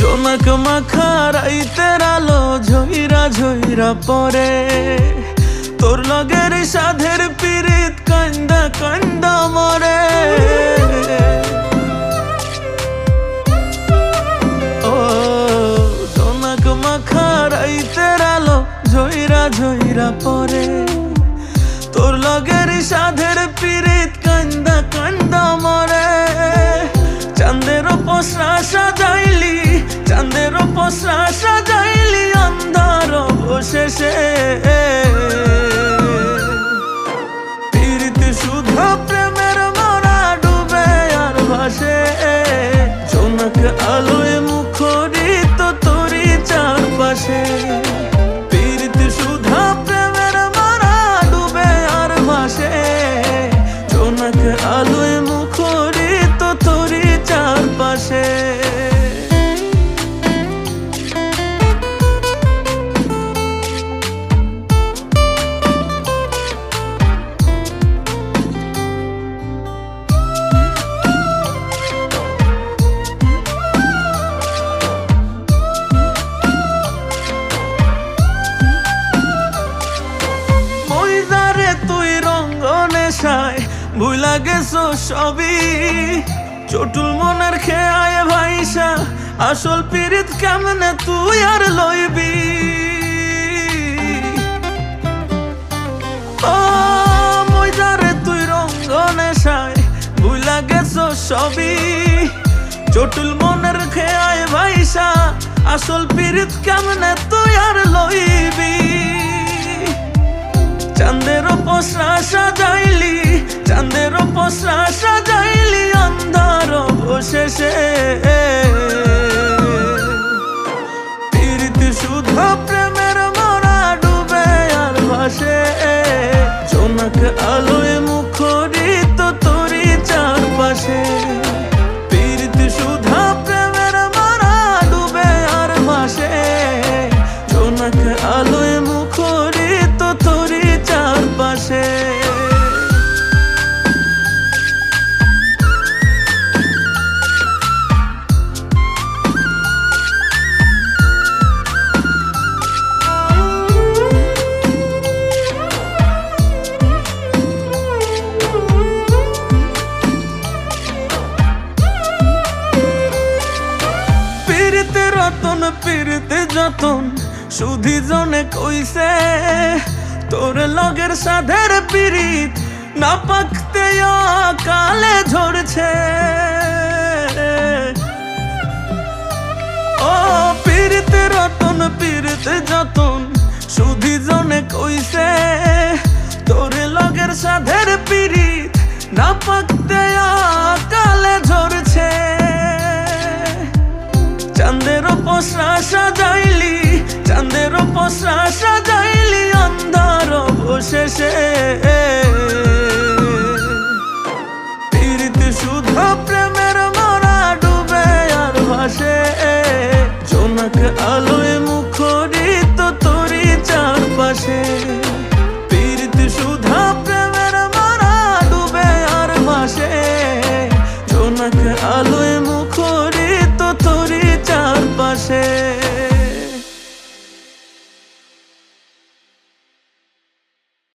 জোনাক মাখা রাইতের আলো ঝইরা ঝইরা পরে তোর লগের সাধের কান্দা কান্দা মরে। ঝইরা ঝইরা পরে। তোর লগের সাধের পিরিত কান্দা কান্দা মরে। চাঁদের পসরা সাজাইলি, চাঁদের পসরা সাজাইলি। ভুলা গেছো সবই। চটুল মনের খেয়ায় ভাইসা, আসল পিরিত কেমনে তুই আর লইবি? ও ময়দারে তুই রঙ্গনে সাই ভুলা গেছো সবই। চটুল মনের খেয়ায় ভাইসা, আসল পিরিত কেমনে তুই আর লইবি? চাঁদের পসরা সাজাইলি যতন সুধি জনে কইছে, তোর লগের সাধের পীড়িত না পাকতে কালে ঝরছে। ও পীড়িতে রতন, পীড়িতে যতন সুধি জনে কইছে, তোর লগের সাধের পীড়িত না পাকতে কালে ঝরছে। চাঁদের পসরা সাজাইলি চাঁদের পসরা সাজাইলি